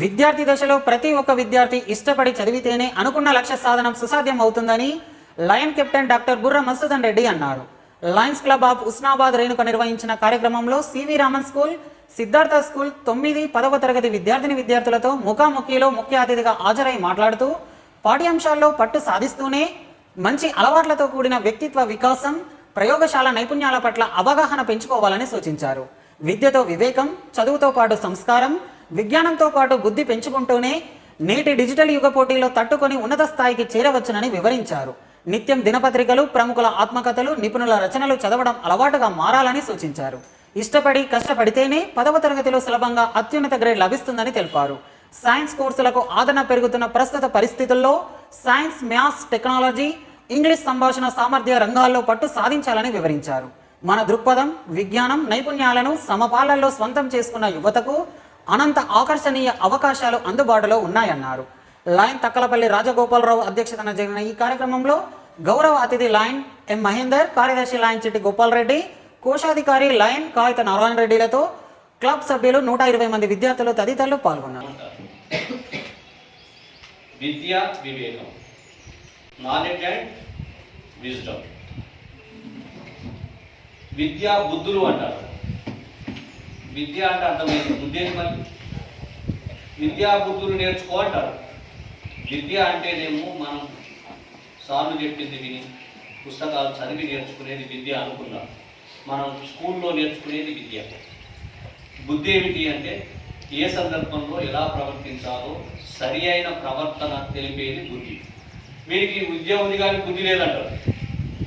విద్యార్థి దశలో ప్రతి ఒక్క విద్యార్థి ఇష్టపడి చదివితేనే అనుకున్న లక్ష్య సాధనం సుసాధ్యం అవుతుందని లయన్ కెప్టెన్ డాక్టర్ బుర్ర మసూదన్ రెడ్డి అన్నారు. Lions Club of Husnabad Renuka నిర్వహించిన కార్యక్రమంలో CV Raman school Siddhartha school తొమ్మిది పదవ తరగతి విద్యార్థిని విద్యార్థులతో ముఖాముఖిలో ముఖ్య అతిథిగా హాజరై మాట్లాడుతూ పాఠ్యాంశాల్లో పట్టు సాధిస్తూనే మంచి అలవాట్లతో కూడిన వ్యక్తిత్వ వికాసం ప్రయోగశాల నైపుణ్యాల పట్ల అవగాహన పెంచుకోవాలని సూచించారు. విద్యతో వివేకం చదువుతో పాటు సంస్కారం విజ్ఞానంతో పాటు బుద్ధి పెంచుకుంటూనే నేటి డిజిటల్ యుగ పోటీలో తట్టుకొని ఉన్నత స్థాయికి చేరవచ్చునని వివరించారు. నిత్యం దినపత్రికలు ప్రముఖుల ఆత్మకథలు నిపుణుల రచనలు చదవడం అలవాటుగా మారాలని సూచించారు. ఇష్టపడి కష్టపడితేనే పదవ తరగతిలో సులభంగా అత్యున్నత గ్రేడ్ లభిస్తుందని తెలిపారు. సైన్స్ కోర్సులకు ఆదరణ పెరుగుతున్న ప్రస్తుత పరిస్థితుల్లో సైన్స్ మ్యాథ్స్ టెక్నాలజీ ఇంగ్లీష్ సంభాషణ సామర్థ్య రంగాల్లో పట్టు సాధించాలని వివరించారు. మన దృక్పథం విజ్ఞానం నైపుణ్యాలను సమపాలల్లో స్వంతం చేసుకున్న యువతకు అనంత ఆకర్షణీయ అవకాశాలు అందుబాటులో ఉన్నాయన్నారు. లయన్ తక్కలపల్లి రాజగోపాలరావు అధ్యక్షతన జరిగిన ఈ కార్యక్రమంలో గౌరవ అతిథి లయన్ ఎం మహేందర్ కార్యదర్శి లాయన్ చిట్టి గోపాల్ రెడ్డి కోశాధికారి లయన్ కాగిత నారాయణ రెడ్డిలతో క్లబ్ సభ్యులు నూట ఇరవై మంది విద్యార్థులు తదితరులు పాల్గొన్నారు. విద్య వివేకం. నాలెడ్జ్ అండ్ విజ్డమ్ విద్యా బుద్ధులు అంటారు. విద్య అంటే అర్థమైంది బుద్ధి మరి? విద్యా బుద్ధులు నేర్చుకో అంటారు. విద్య అంటేనేమో మనం సార్లు చెప్పింది విని పుస్తకాలు చదివి నేర్చుకునేది విద్య అనుకున్నాం. మనం స్కూల్లో నేర్చుకునేది విద్య. బుద్ధి ఏమిటి అంటే ఏ సందర్భంలో ఎలా ప్రవర్తించాలో సరి అయిన ప్రవర్తన తెలిపేది బుద్ధి. వీరికి విద్య ఉంది కానీ బుద్ధి లేదంటారు.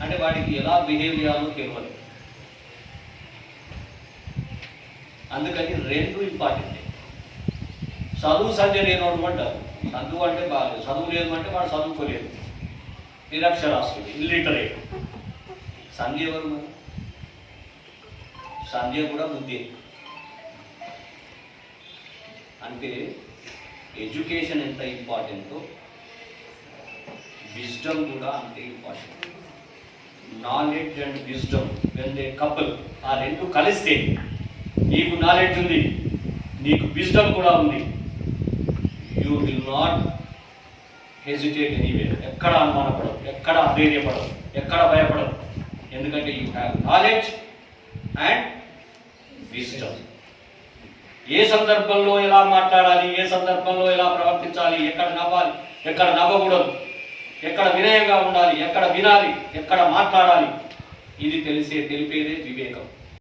అంటే వాడికి ఎలా బిహేవ్ చేయాలో తెలియదు. అందుకని రెండు ఇంపార్టెంట్ చదువు సంధ్య లేనోడు అంటారు. చదువు అంటే బాగాలేదు. చదువు లేదు అంటే వాడు చదువుకోలేదు. నిరక్షరాస్యుడు ఇల్లిటరేట్ సంధ్య ఎవరు మరి? సంధ్య కూడా బుద్ధి. అంటే ఎడ్యుకేషన్ ఎంత ఇంపార్టెంటో విజ్డమ్ కూడా అంతే important knowledge and wisdom when they couple ఆ రెండు కలిస్తే నీకు నాలెడ్జ్ ఉంది నీకు విజ్డమ్ కూడా ఉంది. You will not hesitate anyway ఎక్కడ అనుమానపడవు ఎక్కడ అధైర్యపడవు ఎక్కడ భయపడవు. ఎందుకంటే you have knowledge and wisdom ఏ సందర్భంలో ఎలా మాట్లాడాలి ఏ సందర్భంలో ఎలా ప్రవర్తించాలి ఎక్కడ నవ్వాలి ఎక్కడ నవ్వకూడదు ఎక్కడ వినయంగా ఉండాలి ఎక్కడ వినాలి ఎక్కడ మాట్లాడాలి ఇది తెలిసే తెలిపేదే వివేకం.